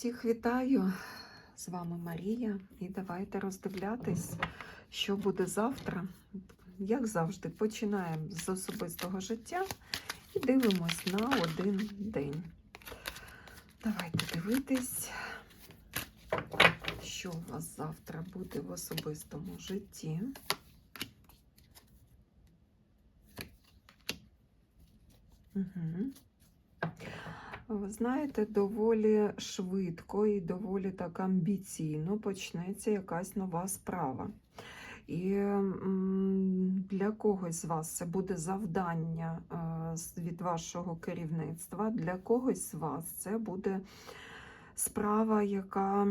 Всіх вітаю! З вами Марія, і давайте роздивлятись, що буде завтра. Як завжди, починаємо з особистого життя і дивимось на один день. Давайте дивитись, що у вас завтра буде в особистому житті. Угу. Ви знаєте, доволі швидко і доволі так амбіційно почнеться якась нова справа. І для когось з вас це буде завдання е, від вашого керівництва, для когось з вас це буде справа, яка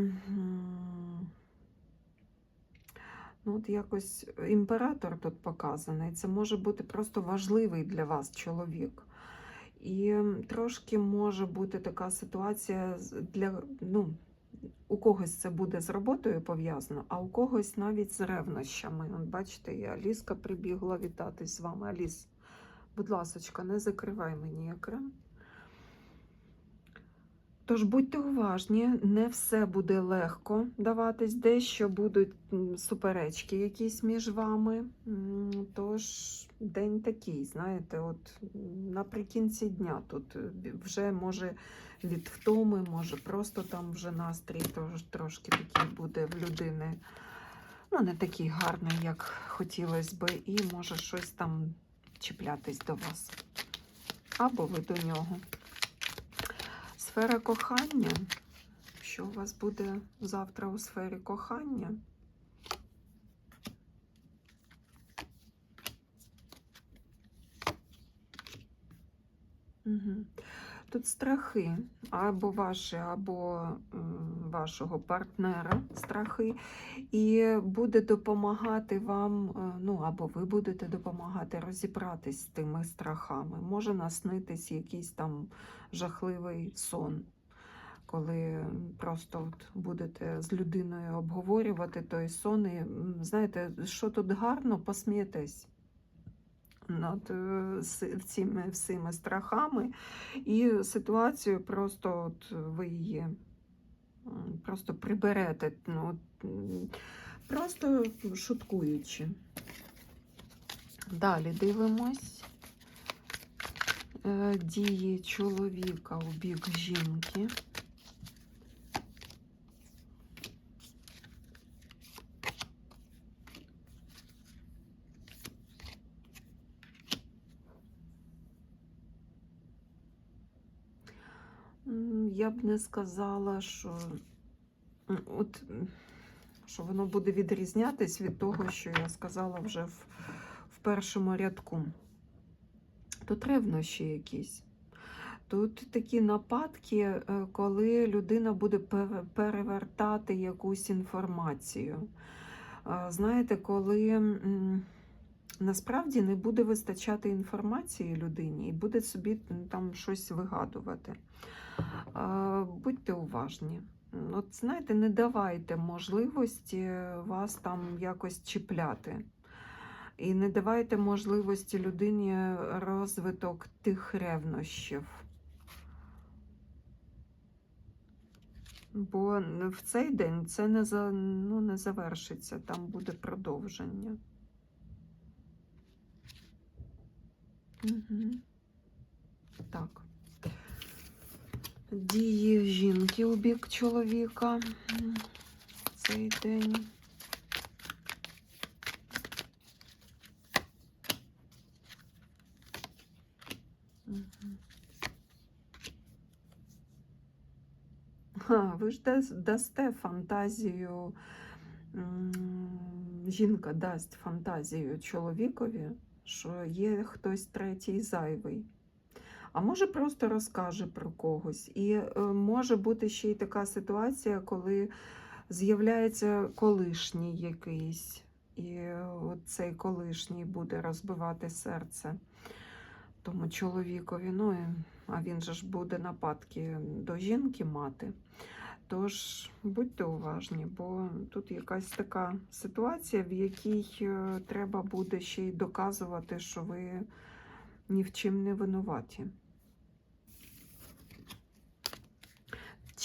ну, от якось імператор тут показаний. Це може бути просто важливий для вас чоловік. І трошки може бути така ситуація для ну, у когось це буде з роботою пов'язано, а у когось навіть з ревнощами. От бачите, і Аліска прибігла вітатись з вами. Аліс, будь ласочка, не закривай мені екран. Тож будьте уважні, не все буде легко даватись, дещо будуть суперечки якісь між вами. Тож день такий, знаєте, от наприкінці дня тут е, вже може від втоми, може просто там вже настрій трошки такий буде в людини. Ну, не такий гарний, як хотілося би, і може щось там чіплятись до вас. Або ви до нього. Сфера кохання. Що у вас буде завтра у сфері кохання? Угу. Тут страхи або ваші, або вашого партнера страхи, і буде допомагати вам, е, ну або ви будете допомагати розібратись з тими страхами. Може наснитись якийсь там жахливий сон, коли просто от будете з людиною обговорювати той сон. І знаєте, що тут гарно, посмієтесь над е, цими всіми страхами, і ситуацію просто от ви її просто приберете, ну, просто шуткуючи. Далі дивимось е, дії чоловіка у бік жінки. М, Я б не сказала, що, от, що воно буде відрізнятись від того, що я сказала вже в, в першому рядку. Тут ревнощі якісь. Тут такі нападки, е, коли людина буде перевертати якусь інформацію. Знаєте, коли насправді не буде вистачати інформації людині і буде собі там щось вигадувати. Будьте уважні. От знаєте, не давайте можливості вас там якось чіпляти. І не давайте можливості людині розвиток тих ревнощів. Бо в цей день це не, за, ну, не завершиться, там буде продовження. Угу. Так. Дії жінки у бік чоловіка цей день. Ха, ви ж дас- дасте фантазію, жінка дасть фантазію чоловікові, що є хтось третій зайвий. А може просто розкаже про когось. І е, може бути ще й така ситуація, коли з'являється колишній якийсь, і цей колишній буде розбивати серце тому чоловікові. Ну, а він же ж буде нападки до жінки мати. Тож будьте уважні, бо тут якась така ситуація, в якій е, треба буде ще й доказувати, що ви ні в чим не винуваті.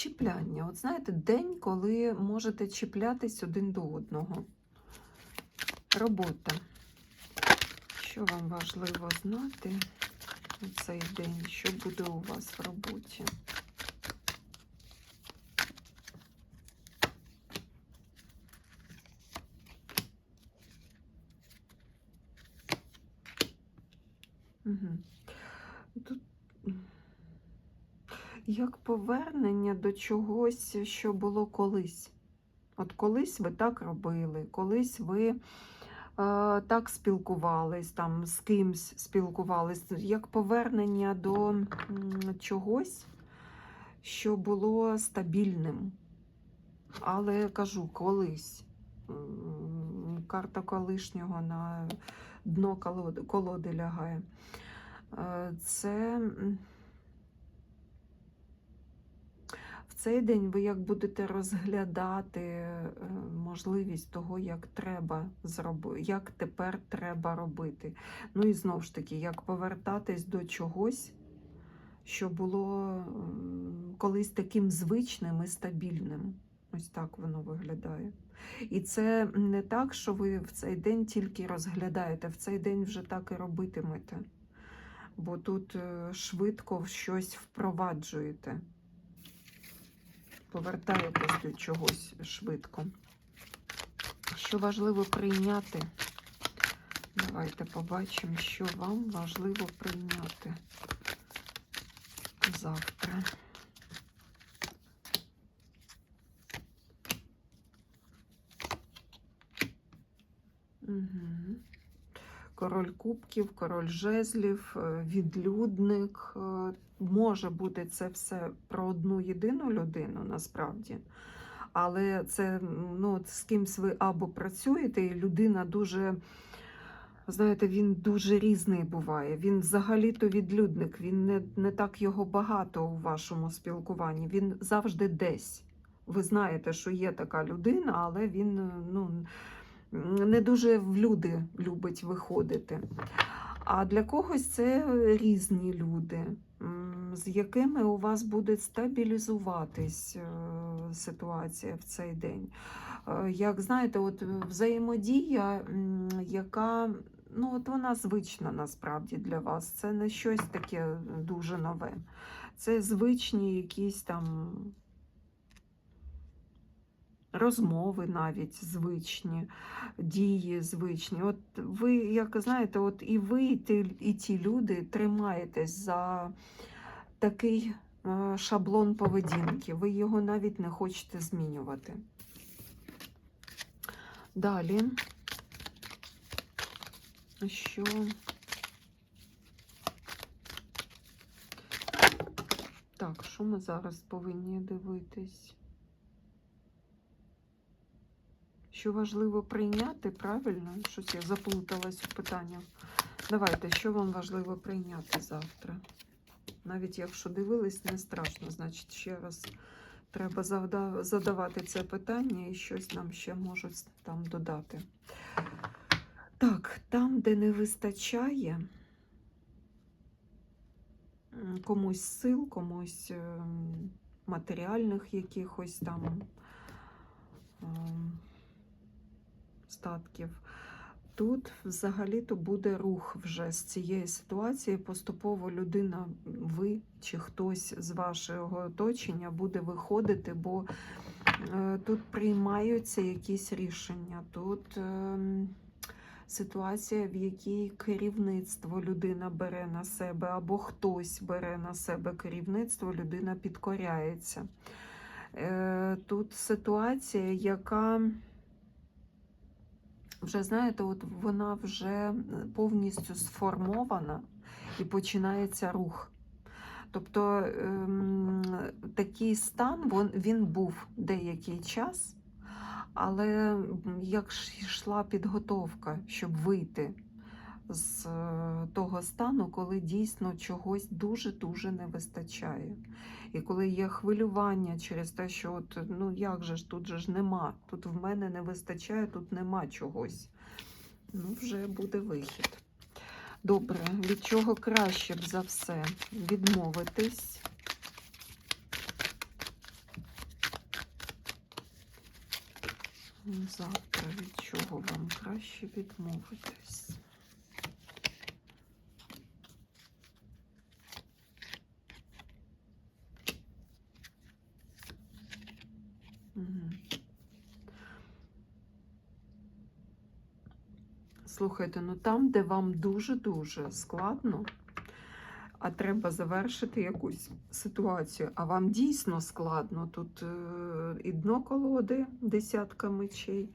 Чіпляння. От знаєте, день, коли можете чіплятись один до одного. Робота. Що вам важливо знати у цей день? Що буде у вас в роботі? Угу. Тут м, як повернення до чогось, що було колись. От колись ви так робили, колись ви е, так спілкувались, там з кимсь спілкувались, як повернення до м, чогось, що було стабільним. Але кажу, колись. Карта колишнього на дно колоди, лягає. Е, Це м, в цей день ви як будете розглядати е, можливість того, як треба зробити, як тепер треба робити. Ну і знову ж таки, як повертатись до чогось, що було колись таким звичним і стабільним. Ось так воно виглядає. І це не так, що ви в цей день тільки розглядаєте, в цей день вже так і робитимете. Бо тут е, швидко щось впроваджуєте. Повертаєтесь до чогось швидко. Що важливо прийняти? Давайте побачимо, що вам важливо прийняти завтра. Угу. Король кубків, король жезлів, е, відлюдник. Е, Може бути це все про одну єдину людину насправді. Але це ну, з кимсь ви або працюєте, і людина дуже, знаєте, він дуже різний буває. Він взагалі-то відлюдник, він не, не так його багато у вашому спілкуванні. Він завжди десь. Ви знаєте, що є така людина, але він е, ну, не дуже в люди любить виходити. А для когось це різні люди, з якими у вас буде стабілізуватись е, ситуація в цей день. Е, Як знаєте, от взаємодія, яка ну, от вона звична насправді для вас. Це не щось таке дуже нове. Це звичні якісь там розмови навіть звичні, дії звичні. От ви, як знаєте, от і ви, і ті, і ті люди тримаєтесь за такий е, шаблон поведінки. Ви його навіть не хочете змінювати. Далі. Що? Так, що ми зараз повинні дивитись? Що важливо прийняти, правильно? Щось я заплуталась в питаннях. Давайте, що вам важливо прийняти завтра? Навіть якщо дивились, не страшно, значить, ще раз треба задавати це питання і щось нам ще можуть там додати. Так, там, де не вистачає комусь сил, комусь ем, матеріальних якихось там. Ем, статків. Тут взагалі-то буде рух вже з цієї ситуації. Поступово людина, ви чи хтось з вашого оточення буде виходити, бо е, тут приймаються якісь рішення. Тут е, ситуація, в якій керівництво людина бере на себе, або хтось бере на себе керівництво, людина підкоряється. Е, тут ситуація, яка вже знаєте, от вона вже повністю сформована і починається рух. Тобто ем, такий стан він був деякий час, але як йшла підготовка, щоб вийти з е, того стану, коли дійсно чогось дуже-дуже не вистачає. І коли є хвилювання через те, що от, ну як же ж тут же ж нема, тут в мене не вистачає, тут нема чогось. Ну, вже буде вихід. Добре, від чого краще б за все відмовитись. Завтра від чого вам краще відмовитись? Слухайте, ну там, де вам дуже-дуже складно, а треба завершити якусь ситуацію, а вам дійсно складно. Тут е, і дно колоди, десятка мечей,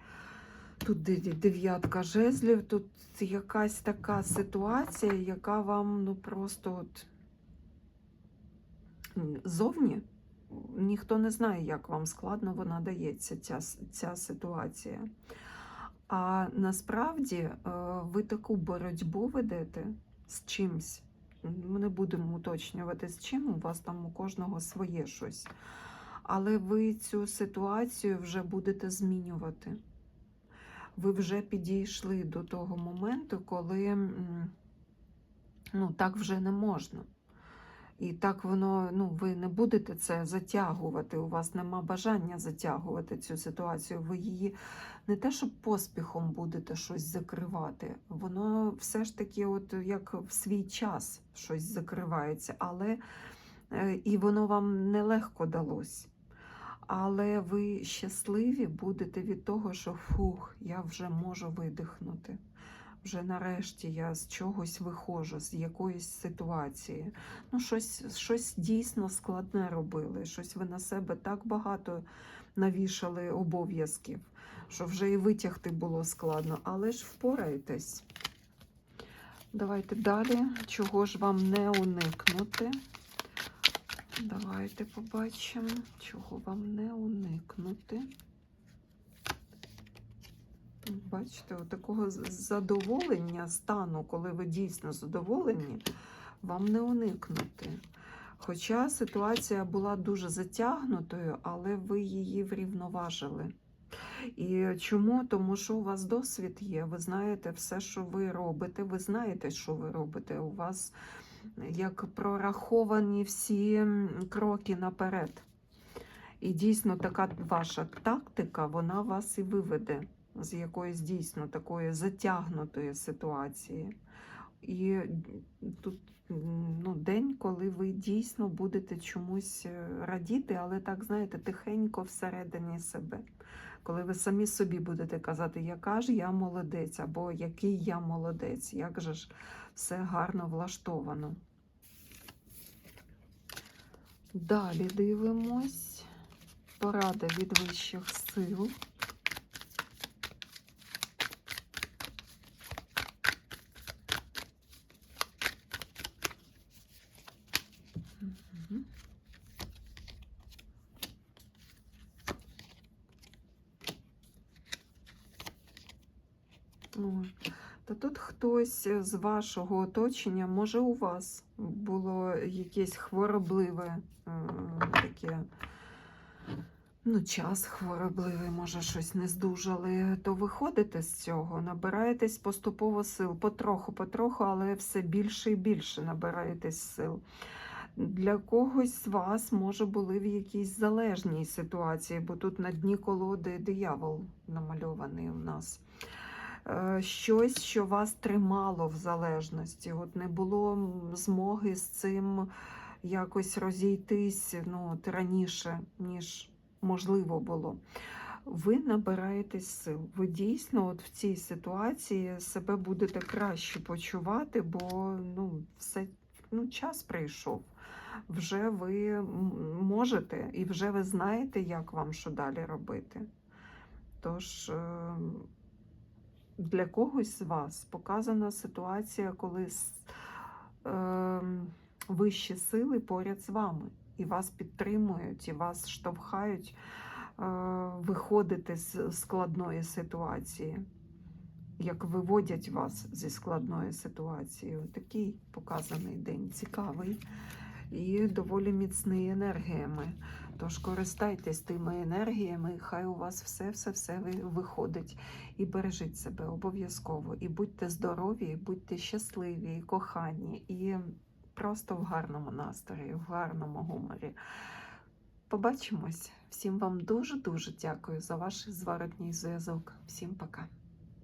тут дев'ятка жезлів, тут якась така ситуація, яка вам ну просто от зовні ніхто не знає, як вам складно вона дається, ця, ця ситуація. А насправді е, ви таку боротьбу ведете з чимсь. Ми не будемо уточнювати з чим, у вас там у кожного своє щось. Але ви цю ситуацію вже будете змінювати. Ви вже підійшли до того моменту, коли ну, так вже не можна. І так воно, ну, ви не будете це затягувати. У вас нема бажання затягувати цю ситуацію. Ви її не те, щоб поспіхом будете щось закривати. Воно все ж таки, от як в свій час щось закривається, але е, і воно вам нелегко далось. Але ви щасливі будете від того, що фух, я вже можу видихнути. Вже нарешті я з чогось виходжу, з якоїсь ситуації. Ну, щось, щось дійсно складне робили. Щось ви на себе так багато навішали обов'язків, що вже і витягти було складно, але ж впораєтесь. Давайте далі. Чого ж вам не уникнути? Давайте побачимо, чого вам не уникнути. Бачите, такого задоволення стану, коли ви дійсно задоволені, вам не уникнути. Хоча ситуація була дуже затягнутою, але ви її врівноважили. І чому? Тому що у вас досвід є. Ви знаєте все, що ви робите. Ви знаєте, що ви робите. У вас як прораховані всі кроки наперед. І дійсно така ваша тактика, вона вас і виведе з якоїсь дійсно такої затягнутої ситуації. І тут ну, день, коли ви дійсно будете чомусь е, радіти, але так, знаєте, тихенько всередині себе. Коли ви самі собі будете казати, яка ж я молодець, або який я молодець, як же ж все гарно влаштовано. Далі дивимось. Порада від вищих сил. Ой, Та тут хтось з вашого оточення, може, у вас було якесь хворобливе е, таке, ну, час хворобливий, може, щось не здужали, то виходите з цього, набираєтесь поступово сил, потроху, потроху, але все більше і більше набираєтесь сил. Для когось з вас, може, були в якійсь залежній ситуації, бо тут на дні колоди диявол намальований у нас. Е, Щось, що вас тримало в залежності. От не було змоги з цим якось розійтись ну, от раніше, ніж можливо було. Ви набираєтесь сил. Ви дійсно от в цій ситуації себе будете краще почувати, бо ну, все, ну, час прийшов. Вже ви можете і вже ви знаєте, як вам що далі робити. Тож. е, для когось з вас показана ситуація, коли е, вищі сили поряд з вами, і вас підтримують, і вас штовхають е, виходити з складної ситуації, як виводять вас зі складної ситуації. Такий показаний день, цікавий і доволі міцний енергіями. Тож користайтесь тими енергіями, хай у вас все-все-все ви- виходить. І бережіть себе обов'язково. І будьте здорові, і будьте щасливі, і кохані, і просто в гарному настрої, в гарному гуморі. побачимось. Всім вам дуже-дуже дякую за ваш зворотній зв'язок. Всім пока.